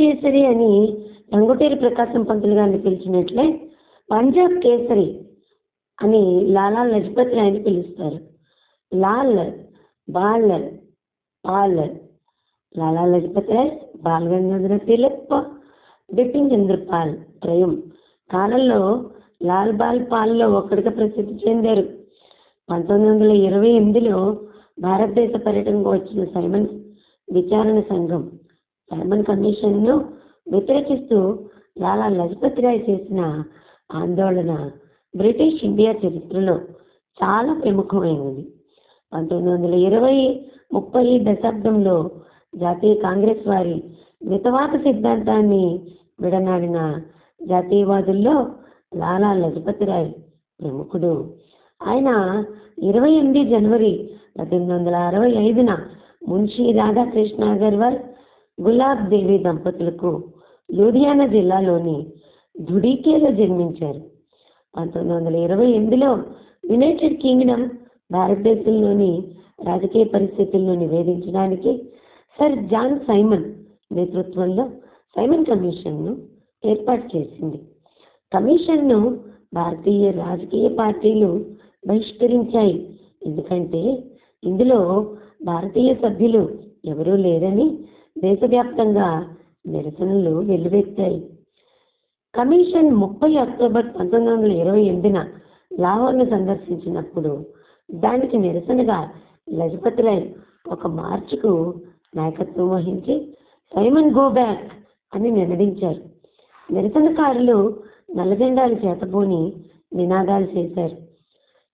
కేసరి అని రంగుటేరి ప్రకాశం పంతులు గారిని పిలిచినట్లే పంజాబ్ కేసరి అని లాలా లజపతి రాయ్ని పిలుస్తారు. లాల్ బాల్ పాల్ లాలా లజపతి రాయ్ బాల్ గంగాధర తిలక్ బిపిన్ చంద్రపాల్ త్రయం. కాలంలో లాల్ బాల్ పాల్లో ఒక్కడిగా ప్రసిద్ధి చెందారు. పంతొమ్మిది వందల ఇరవై ఎనిమిదిలో భారతదేశ పర్యటనకు వచ్చిన సైమన్ విచారణ సంఘం సైమన్ కమిషన్ను వ్యతిరేకిస్తూ లాలా లజపతి రాయ్ చేసిన ఆందోళన బ్రిటిష్ ఇండియా చరిత్రలో చాలా ప్రముఖమైనది. పంతొమ్మిది వందల ఇరవై ముప్పై దశాబ్దంలో జాతీయ కాంగ్రెస్ వారి మితవాద సిద్ధాంతాన్ని విడనాడిన జాతీయవాదుల్లో లాలా లజపతి రాయ్ ప్రముఖుడు. ఆయన ఇరవై ఎనిమిది జనవరి పద్దెనిమిది వందల అరవై ఐదున మున్షి రాధాకృష్ణ అగర్వాల్ గులాబ్ దేవి దంపతులకు లూధియానా జిల్లాలోని ధుడికేలో జన్మించారు. పంతొమ్మిది వందల ఇరవై ఎనిమిదిలో యునైటెడ్ కింగ్డమ్ భారతదేశంలోని రాజకీయ పరిస్థితులను నివేదించడానికి సర్ జాన్ సైమన్ నేతృత్వంలో సైమన్ కమిషన్ను ఏర్పాటు చేసింది. కమిషన్ను భారతీయ రాజకీయ పార్టీలు బహిష్కరించాయి. ఎందుకంటే ఇందులో భారతీయ సభ్యులు ఎవరూ లేరని దేశవ్యాప్తంగా నిరసనలు వెల్లువెత్తాయి. కమిషన్ ముప్పై అక్టోబర్ పంతొమ్మిది వందల ఇరవై ఎనిమిదిన లాహోర్ను సందర్శించినప్పుడు దానికి నిరసనగా లజపతి రాయ్ ఒక మార్చ్కు నాయకత్వం వహించి సైమన్ గో బ్యాక్ అని నినదించారు నిరసనకారులు నల్లజెండాలు చేతబోని నినాదాలు చేశారు.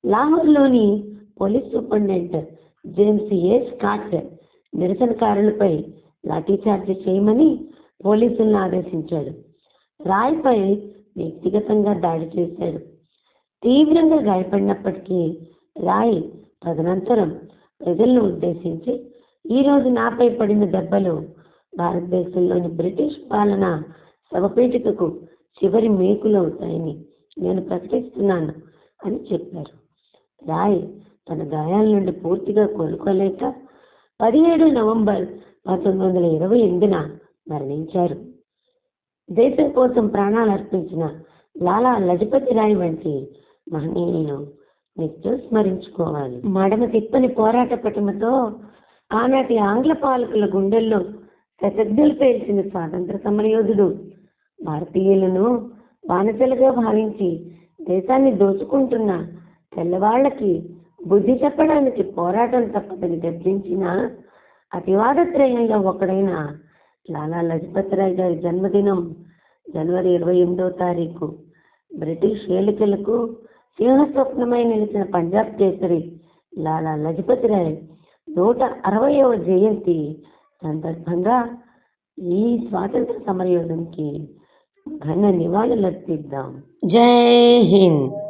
లాహోర్లోని police superintendent James A Scott నిరసనకారులపై lathi charge చేయమని పోలీసులను ఆదేశించాడు. రాయ్పై వ్యక్తిగతంగా దాడి చేశాడు. తీవ్రంగా గాయపడినప్పటికీ రాయ్ తదనంతరం ప్రజలను ఉద్దేశించి ఈరోజు నాపై పడిన దెబ్బలు భారతదేశంలోని బ్రిటిష్ పాలన శవపేటికకు చివరి మేకులు అవుతాయని నేను ప్రకటిస్తున్నాను అని చెప్పారు. రాయ్ తన గాయాల నుండి పూర్తిగా కోలుకోలేక పదిహేడు నవంబర్ పంతొమ్మిది వందల ఇరవై ఎనిమిదిన మరణించారు. దేశం కోసం ప్రాణాలు అర్పించిన లాలా లజపతి రాయ్ వంటి మహనీయులను నిత్యం స్మరించుకోవాలి. మడమ తిప్పని పోరాట పటిమతో ఆనాటి ఆంగ్ల పాలకుల గుండెల్లో శతజ్ఞలు పేల్చిన స్వాతంత్ర సమరయోధుడు భారతీయులను బానిసలుగా భావించి దేశాన్ని దోచుకుంటున్న తెల్లవాళ్ళకి బుద్ధి చెప్పడానికి పోరాటం తప్పదని గర్జించిన అతివాద త్రయంలో ఒకడైన లాలా లజపతి రాయ్ గారి జన్మదినం జనవరి ఇరవై ఎనిమిదో తారీఖు. బ్రిటిష్ ఏలికలకు సింహస్వప్నమై నిలిచిన పంజాబ్ కేసరి లాలా లజపతి రాయ్ నూట అరవయవ జయంతి సందర్భంగా ఈ స్వాతంత్ర సమరయోధంకి ఘన నివాళులర్పిద్దాం. జై హింద్.